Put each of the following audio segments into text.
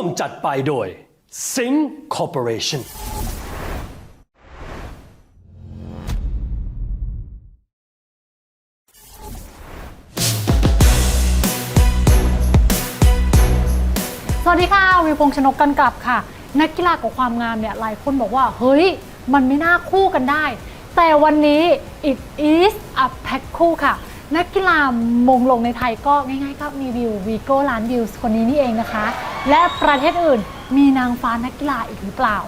วมจัดไปโดย Sing Corporation สวัสดีค่ะ วิวพงษ์ชนกกันกลับค่ะ นักกีฬากับความงามเนี่ยหลายคนบอกว่า เฮ้ย มันไม่น่าคู่กันได้ แต่วันนี้ it is a pack คู่ค่ะ นักกีฬามงลงในไทยก็ง่ายๆก็มีวิววีโก้ล้านวิวคนนี้นี่เองนะคะ และประเทศอื่นมีนางฟ้านักกีฬาอีกหรือเปล่า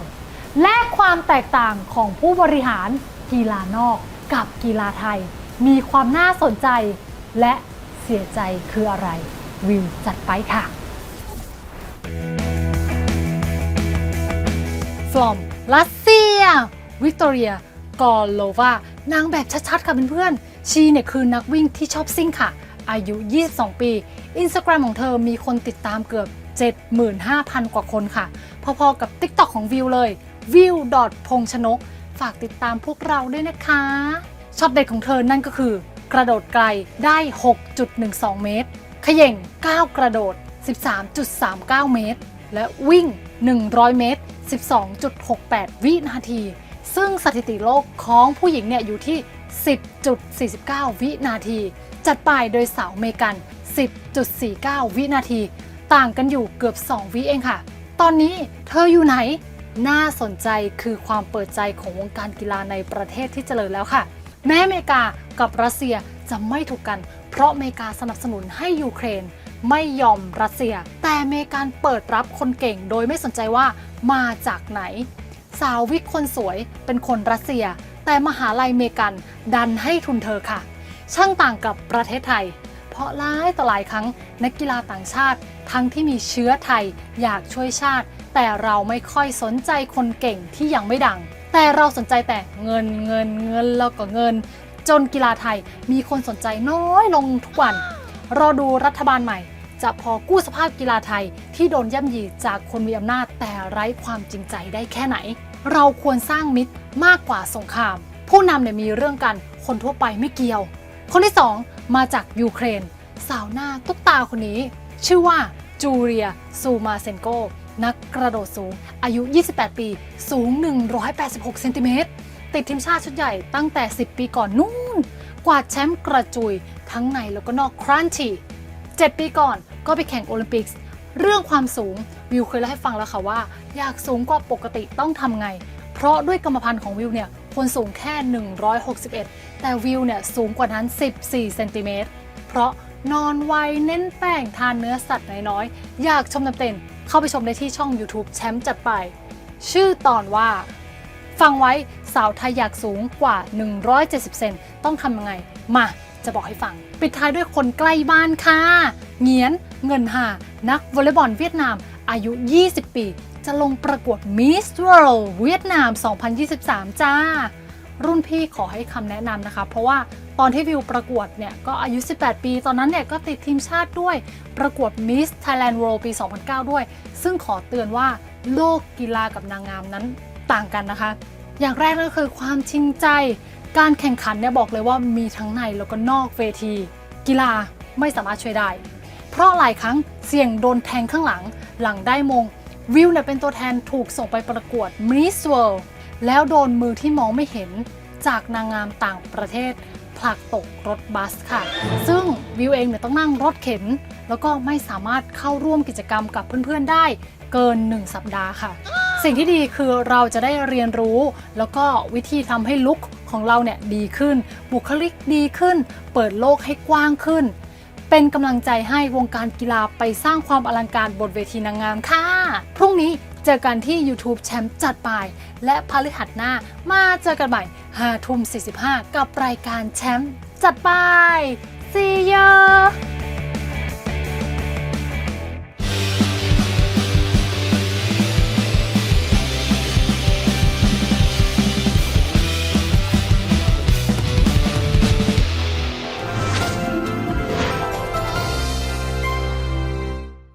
และความแตกต่างของผู้บริหารกีฬานอกกับกีฬาไทย มีความน่าสนใจและเสียใจคืออะไร วิวจัดไปค่ะ from รัสเซีย วิกตอเรีย กอโลวานางแบบชัดๆ ค่ะเพื่อนๆ ชีเนี่ยคือนักวิ่งที่ชอบซิ่งค่ะ อายุ 22 ปี อินสตาแกรมของเธอมีคนติดตามเกือบ 75,000 กว่าคนค่ะ พอๆกับ TikTok ของวิวเลยวิวพงชนก ฝากติดตามพวกเราด้วยนะคะช็อตเด็ดของเธอนั่นก็คือ กระโดดไกลได้ 6.12 เมตร ขย่ง 9 กระโดด 13.39 เมตร และวิ่ง 100 เมตร 12.68 วินาที ซึ่งสถิติโลกของผู้หญิงเนี่ยอยู่ที่ 10.49 วินาที จัดไปโดยสาวเมกัน 10.49 วินาที ต่างกันอยู่เกือบ 2 วิเองค่ะ ตอนนี้เธออยู่ไหน น่าสนใจคือความเปิดใจของวงการกีฬาในประเทศที่เจริญแล้วค่ะ แม้อเมริกากับรัสเซียจะไม่ถูกกัน เพราะอเมริกาสนับสนุนให้ยูเครน ไม่ยอมรัสเซีย แต่อเมริกันเปิดรับคนเก่งโดยไม่สนใจว่ามาจากไหน สาววิกคนสวยเป็นคนรัสเซีย แต่มหาลัยเมกันดันให้ทุนเธอค่ะ ช่างต่างกับประเทศไทย เพราะหลายต่อหลายครั้งนักกีฬาต่างชาติ ทั้งที่มีเชื้อไทยอยากช่วยชาติ แต่เราไม่ค่อยสนใจคนเก่งที่ยังไม่ดัง แต่เราสนใจแต่เงินเงินเงินแล้วก็เงิน จนกีฬาไทยมีคนสนใจน้อยลงทุกวัน รอดูรัฐบาลใหม่ จะพอกู้สภาพกีฬาไทยที่โดนย่ำยีจากคนมีอำนาจแต่ไร้ความจริงใจได้แค่ไหน เราควรสร้างมิตรมากกว่าสงคราม ผู้นำเนี่ยมีเรื่องกันคนทั่วไปไม่เกี่ยว คนที่ 2 มาจากยูเครน สาวหน้าตุ๊กตาคนนี้ ชื่อว่าจูเรียซูมาเซนโก นักกระโดดสูง อายุ 28 ปี สูง 186 เซนติเมตร ติดทีมชาติชุดใหญ่ตั้งแต่ 10 ปีก่อนนู่น กวาดแชมป์กระจุย ทั้งในแล้วก็นอกครันชี7 ปีก่อนก็ไปแข่งโอลิมปิกส์เรื่องความสูงวิวเคยเล่าให้ฟังแล้วค่ะว่า อยากสูงกว่าปกติต้องทำไง เพราะด้วยกรรมพันธุ์ของวิวเนี่ยควรสูงแค่ 161 แต่วิวเนี่ยสูงกว่านั้น 14 เซนติเมตร เพราะ นอนไวเน้นแป้งทานเนื้อสัตว์น้อยๆ อยากชมเต็มๆเข้าไปชมได้ที่ช่อง YouTube แชมป์จัดไป ชื่อตอนว่า ฟังไว้สาวไทยอยากสูงกว่า 170 เซนต้องทำยังไง มาจะบอกให้ฟัง ปิดท้ายด้วยคนใกล้บ้านค่ะเหงียนเงินหา นักวอลเลย์บอลเวียดนาม อายุ 20 ปี จะลงประกวด Miss World เวียดนาม 2023 จ้า รุ่นพี่ขอให้คำแนะนำนะคะ เพราะว่า ตอนที่วิวประกวดเนี่ยก็อายุ 18 ปี ตอนนั้นเนี่ยก็ติดทีมชาติด้วยประกวด Miss Thailand World ปี 2009 ด้วย ซึ่งขอเตือนว่าโลกกีฬากับนางงามนั้นต่างกันนะคะ อย่างแรกก็คือความจริงใจ การแข่งขันเนี่ยบอกเลยว่ามีทั้งในแล้วก็นอกเวที กีฬาไม่สามารถช่วยได้ เพราะหลายครั้งเสี่ยงโดนแทงข้างหลังหลังได้มงวิวเนี่ยเป็นตัวแทนถูกส่งไปประกวด Miss World แล้วโดนมือที่มองไม่เห็นจากนางงามต่างประเทศ ผลักตกรถบัสค่ะ ซึ่งวิวเองเนี่ยต้องนั่งรถเข็น แล้วก็ไม่สามารถเข้าร่วมกิจกรรมกับเพื่อนๆได้เกิน 1 สัปดาห์ค่ะ สิ่งที่ดีคือเราจะได้เรียนรู้ แล้วก็วิธีทำให้ลุคของเราเนี่ยดีขึ้น บุคลิกดีขึ้น เปิดโลกให้กว้างขึ้น เป็นกำลังใจให้วงการกีฬาไปสร้างความอลังการบนเวทีนางงามค่ะ พรุ่งนี้เจอกันที่ YouTube แชมป์จัดไป และพฤหัสหน้ามาเจอกันใหม่ 5ทุ่ม45 กับรายการแชมป์จัดไป